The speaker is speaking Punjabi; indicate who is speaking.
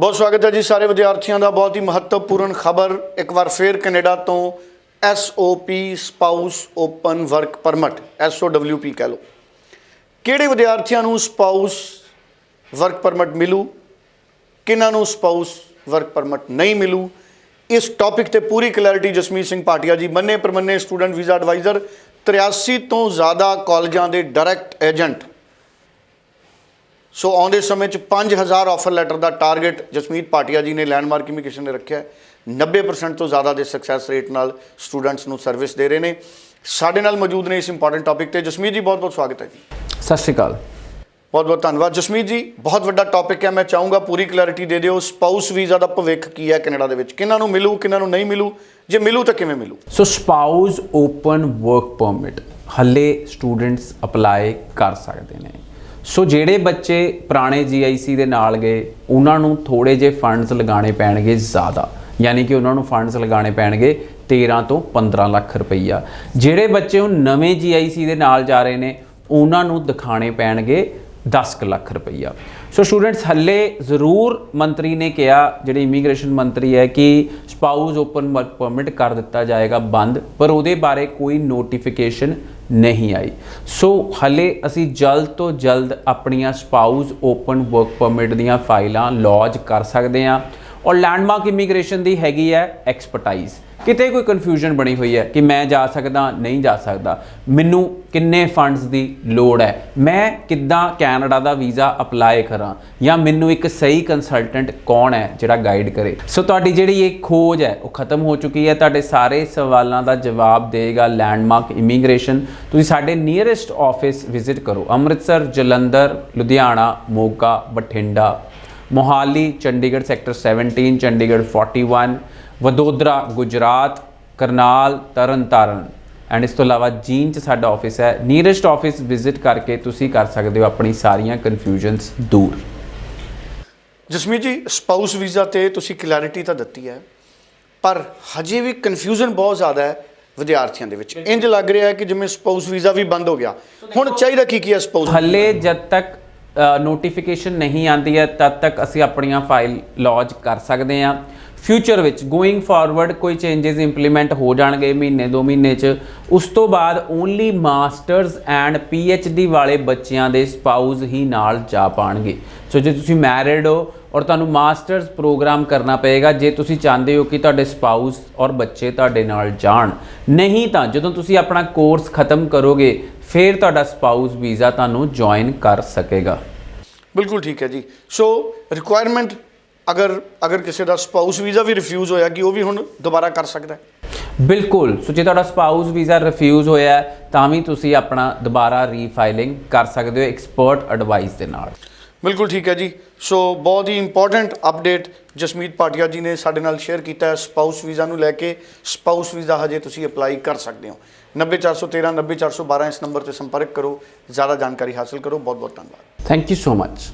Speaker 1: ਬਹੁਤ ਸਵਾਗਤ ਹੈ ਜੀ ਸਾਰੇ ਵਿਦਿਆਰਥੀਆਂ ਦਾ। ਬਹੁਤ ਹੀ ਮਹੱਤਵਪੂਰਨ ਖਬਰ ਇੱਕ ਵਾਰ ਫੇਰ ਕੈਨੇਡਾ ਤੋਂ SOP spouse open work permit SOWP ਕਹਿ ਲਓ। ਕਿਹੜੇ ਵਿਦਿਆਰਥੀਆਂ ਨੂੰ ਸਪਾਊਸ ਵਰਕ ਪਰਮਿਟ ਮਿਲੂ? ਕਿਹਨਾਂ ਨੂੰ ਸਪਾਊਸ ਵਰਕ ਪਰਮਿਟ ਨਹੀਂ ਮਿਲੂ? ਇਸ ਟੌਪਿਕ ਤੇ ਪੂਰੀ ਕਲੈਰਿਟੀ ਜਸਮੀਤ ਸਿੰਘ ਭਾਟੀਆ ਜੀ ਮੰਨੇ ਪ੍ਰਮੰਨੇ ਸਟੂਡੈਂਟ ਵੀਜ਼ਾ ਐਡਵਾਈਜ਼ਰ 83 ਤੋਂ ਜ਼ਿਆਦਾ ਕਾਲਜਾਂ ਦੇ ਡਾਇਰੈਕਟ ਏਜੰਟ ਸੋ ਆਉਂਦੇ ਸਮੇਂ ਚ 5000 ਆਫਰ ਲੈਟਰ ਦਾ ਟਾਰਗੇਟ ਜਸਮੀਤ ਭਾਟੀਆ ਜੀ ਨੇ ਲੈਂਡਮਾਰਕ ਇਮੀਗ੍ਰੇਸ਼ਨ ਨੇ ਰੱਖਿਆ। ਹੈ। 90% ਤੋਂ ਜ਼ਿਆਦਾ ਦੇ ਸਕਸੈਸ ਰੇਟ ਨਾਲ ਸਟੂਡੈਂਟਸ ਨੂੰ ਸਰਵਿਸ ਦੇ ਰਹੇ ਨੇ। ਸਾਡੇ ਨਾਲ ਮੌਜੂਦ ਨੇ ਇਸ ਇੰਪੋਰਟੈਂਟ ਟੌਪਿਕ ਤੇ। ਜਸਮੀਤ ਜੀ ਬਹੁਤ ਬਹੁਤ ਸਵਾਗਤ ਹੈ ਜੀ।
Speaker 2: ਸਤਿ ਸ਼੍ਰੀ ਅਕਾਲ।
Speaker 1: ਬਹੁਤ ਬਹੁਤ ਧੰਨਵਾਦ। ਜਸਮੀਤ ਜੀ ਬਹੁਤ ਵੱਡਾ ਟੌਪਿਕ ਹੈ। ਮੈਂ ਚਾਹੂੰਗਾ ਪੂਰੀ ਕਲੈਰਿਟੀ ਦੇ ਦਿਓ। ਸਪਾਊਸ ਵੀਜ਼ਾ ਦਾ ਭਵਿੱਖ ਕੀ ਹੈ ਕੈਨੇਡਾ ਦੇ ਵਿੱਚ? ਕਿਹਨਾਂ ਨੂੰ ਮਿਲੂ ਕਿਹਨਾਂ ਨੂੰ ਨਹੀਂ ਮਿਲੂ? ਜੇ ਮਿਲੂ ਤਾਂ ਕਿਵੇਂ ਮਿਲੂ?
Speaker 2: So spouse open work permit ਹੱਲੇ ਸਟੂਡੈਂਟਸ ਅਪਲਾਈ ਕਰ ਸਕਦੇ ਨੇ। ਸੋ ਜਿਹੜੇ ਬੱਚੇ ਪੁਰਾਣੇ GIC ਦੇ ਨਾਲ ਗਏ, ਉਹਨਾਂ ਨੂੰ ਥੋੜੇ ਜਿਹੇ ਫੰਡਸ ਲਗਾਉਣੇ ਪੈਣਗੇ ਜ਼ਿਆਦਾ। ਯਾਨੀ ਕਿ ਉਹਨਾਂ ਨੂੰ ਫੰਡਸ ਲਗਾਉਣੇ ਪੈਣਗੇ 13 ਤੋਂ 15 ਲੱਖ ਰੁਪਈਆ। ਜਿਹੜੇ ਬੱਚੇ ਹੁਣ ਨਵੇਂ GIC ਦੇ ਨਾਲ ਜਾ ਰਹੇ ਨੇ, ਉਹਨਾਂ ਨੂੰ ਦਿਖਾਣੇ ਪੈਣਗੇ 10 ਕੁ ਲੱਖ ਰੁਪਈਆ। ਸੋ ਸਟੂਡੈਂਟਸ ਹੱਲੇ ਜ਼ਰੂਰ ਮੰਤਰੀ ਨੇ ਕਿਹਾ, ਜਿਹੜੇ ਇਮੀਗ੍ਰੇਸ਼ਨ ਮੰਤਰੀ ਹੈ, ਕਿ ਸਪਾਊਸ ਓਪਨ ਵਰਕ ਪਰਮਿਟ ਕਰ ਦਿੱਤਾ ਜਾਏਗਾ ਬੰਦ, ਪਰ ਉਹਦੇ ਬਾਰੇ ਕੋਈ ਨੋਟੀਫਿਕੇਸ਼ਨ ਨਹੀਂ ਆਈ। ਸੋ ਹੱਲੇ ਅਸੀਂ ਜਲਦ ਤੋਂ ਜਲਦ ਆਪਣੀਆਂ ਸਪਾਊਸ ਓਪਨ ਵਰਕ ਪਰਮਿਟ ਦੀਆਂ ਫਾਈਲਾਂ ਲੌਜ ਕਰ ਸਕਦੇ ਹਾਂ। ਔਰ ਲੈਂਡਮਾਰਕ ਇਮੀਗ੍ਰੇਸ਼ਨ ਦੀ ਹੈਗੀ ਹੈ ਐਕਸਪਰਟਾਈਜ਼ ਕਿਤੇ ਕੋਈ ਕਨਫਿਊਜ਼ਨ ਬਣੀ ਹੋਈ ਹੈ ਕਿ ਮੈਂ ਜਾ ਸਕਦਾ, ਨਹੀਂ ਜਾ ਸਕਦਾ। ਮੈਨੂੰ ਕਿੰਨੇ ਫੰਡਸ ਦੀ ਲੋੜ ਹੈ? ਮੈਂ ਕਿੱਦਾਂ ਕੈਨੇਡਾ ਦਾ ਵੀਜ਼ਾ ਅਪਲਾਈ ਕਰਾਂ? ਜਾਂ ਮੈਨੂੰ ਇੱਕ ਸਹੀ ਕੰਸਲਟੈਂਟ ਕੌਣ ਹੈ ਜਿਹੜਾ ਗਾਈਡ ਕਰੇ? ਸੋ ਤੁਹਾਡੀ ਜਿਹੜੀ ਇਹ ਖੋਜ ਹੈ, ਉਹ ਖਤਮ ਹੋ ਚੁੱਕੀ ਹੈ। ਤੁਹਾਡੇ ਸਾਰੇ ਸਵਾਲਾਂ ਦਾ ਜਵਾਬ ਦੇਗਾ ਲੈਂਡਮਾਰਕ ਇਮੀਗ੍ਰੇਸ਼ਨ ਤੁਸੀਂ ਸਾਡੇ ਨੀਅਰੈਸਟ ਆਫਿਸ ਵਿਜ਼ਿਟ ਕਰੋ। ਅੰਮ੍ਰਿਤਸਰ, ਜਲੰਧਰ, ਲੁਧਿਆਣਾ, ਮੋਗਾ, ਬਠਿੰਡਾ ਮੋਹਾਲੀ ਚੰਡੀਗੜ੍ਹ ਸੈਕਟਰ 17 ਚੰਡੀਗੜ੍ਹ 41 ਵਡੋਦਰਾ ਗੁਜਰਾਤ ਕਰਨਾਲ ਤਰਨਤਾਰਨ। ਐਂਡ ਇਸ ਤੋਂ ਇਲਾਵਾ ਜੀਨ ਚ ਸਾਡਾ ਆਫਿਸ ਹੈ। ਨੀਅਰੈਸਟ ਆਫਿਸ ਵਿਜ਼ਿਟ ਕਰਕੇ ਤੁਸੀਂ ਕਰ ਸਕਦੇ ਹੋ ਆਪਣੀ ਸਾਰੀਆਂ ਕਨਫਿਊਜ਼ਨਸ ਦੂਰ।
Speaker 1: ਜਸਮੀਤ ਜੀ ਸਪਾਊਸ ਵੀਜ਼ਾ ਤੇ ਤੁਸੀਂ ਕਲੈਰਿਟੀ ਤਾਂ ਦਿੱਤੀ ਹੈ ਪਰ ਹਜੇ ਵੀ ਕਨਫਿਊਜ਼ਨ ਬਹੁਤ ਜ਼ਿਆਦਾ ਹੈ ਵਿਦਿਆਰਥੀਆਂ ਦੇ ਵਿੱਚ। ਇੰਜ ਲੱਗ ਰਿਹਾ ਹੈ ਕਿ ਜਿਵੇਂ ਸਪਾਊਸ ਵੀਜ਼ਾ ਵੀ ਬੰਦ ਹੋ ਗਿਆ ਹੁਣ ਚਾਹੀਦਾ ਕੀ ਕੀ ਹੈ ਸਪਾਊਸ
Speaker 2: ਹੱਲੇ ਜਦ ਤੱਕ ਨੋਟੀਫਿਕੇਸ਼ਨ ਨਹੀਂ ਆਂਦੀ ਹੈ, ਤਦ ਤੱਕ ਅਸੀਂ ਆਪਣੀਆਂ ਫਾਈਲ ਲੌਜ ਕਰ ਸਕਦੇ ਹਾਂ। ਫਿਊਚਰ ਵਿੱਚ ਗੋਇੰਗ ਫਾਰਵਰਡ ਕੋਈ ਚੇਂजेस ਇੰਪਲੀਮੈਂਟ ਹੋ ਜਾਣਗੇ, ਮਹੀਨੇ, ਦੋ ਮਹੀਨੇ ਚ। ਉਸ ਤੋਂ ਬਾਅਦ ਓਨਲੀ ਮਾਸਟਰਸ ਐਂਡ ਡੀ ਵਾਲੇ ਬੱਚਿਆਂ ਦੇ ਸਪਾਊਸ ਹੀ ਨਾਲ ਜਾ ਪਾਣਗੇ। ਸੋ ਜੇ ਤੁਸੀਂ ਮੈਰਿਡ ਹੋ ਔਰ ਤੁਹਾਨੂੰ ਮਾਸਟਰਸ ਪ੍ਰੋਗਰਾਮ ਕਰਨਾ ਪਏਗਾ, ਜੇ ਤੁਸੀਂ ਚਾਹੁੰਦੇ ਹੋ ਕਿ ਤੁਹਾਡੇ ਸਪਾਊਸ ਔਰ ਬੱਚੇ ਤੁਹਾਡੇ ਨਾਲ ਜਾਣ, ਨਹੀਂ ਤਾਂ ਜਦੋਂ ਤੁਸੀਂ ਆਪਣਾ ਕੋਰਸ ਖਤਮ ਕਰੋਗੇ ਫਿਰ ਤੁਹਾਡਾ ਸਪਾਊਸ ਵੀਜ਼ਾ ਤੁਹਾਨੂੰ ਜੁਆਇਨ ਕਰ ਸਕੇਗਾ।
Speaker 1: ਬਿਲਕੁਲ ਠੀਕ ਹੈ ਜੀ। ਸੋ ਰਿਕੁਆਇਰਮੈਂਟ ਅਗਰ ਅਗਰ ਕਿਸੇ ਦਾ ਸਪਾਊਸ ਵੀਜ਼ਾ ਵੀ ਰਿਫਿਊਜ਼ ਹੋਇਆ ਕਿ ਉਹ ਵੀ ਹੁਣ ਦੁਬਾਰਾ ਕਰ ਸਕਦਾ ਹੈ।
Speaker 2: ਬਿਲਕੁਲ। ਸੋ ਜੇ ਤੁਹਾਡਾ ਸਪਾਊਸ ਵੀਜ਼ਾ ਰਿਫਿਊਜ਼ ਹੋਇਆ ਤਾਂ ਵੀ ਤੁਸੀਂ ਆਪਣਾ ਦੁਬਾਰਾ ਰੀਫਾਈਲਿੰਗ ਕਰ ਸਕਦੇ ਹੋ ਐਕਸਪਰਟ ਐਡਵਾਈਸ ਦੇ ਨਾਲ।
Speaker 1: ਬਿਲਕੁਲ ਠੀਕ ਹੈ ਜੀ। ਸੋ ਬਹੁਤ ਹੀ ਇੰਪੋਰਟੈਂਟ ਅਪਡੇਟ ਜਸਮੀਤ ਪਾਟਿਆ ਜੀ ਨੇ ਸਾਡੇ ਨਾਲ ਸ਼ੇਅਰ ਕੀਤਾ ਹੈ। ਸਪਾਊਸ ਵੀਜ਼ਾ ਨੂੰ ਲੈ ਕੇ ਸਪਾਊਸ ਵੀਜ਼ਾ ਹਜੇ ਤੁਸੀਂ ਅਪਲਾਈ ਕਰ ਸਕਦੇ ਹੋ। 90413 90412 ਇਸ ਨੰਬਰ ਤੇ ਸੰਪਰਕ ਕਰੋ ਜ਼ਿਆਦਾ ਜਾਣਕਾਰੀ ਹਾਸਲ ਕਰੋ ਬਹੁਤ ਬਹੁਤ ਧੰਨਵਾਦ
Speaker 2: ਥੈਂਕ ਯੂ ਸੋ ਮਚ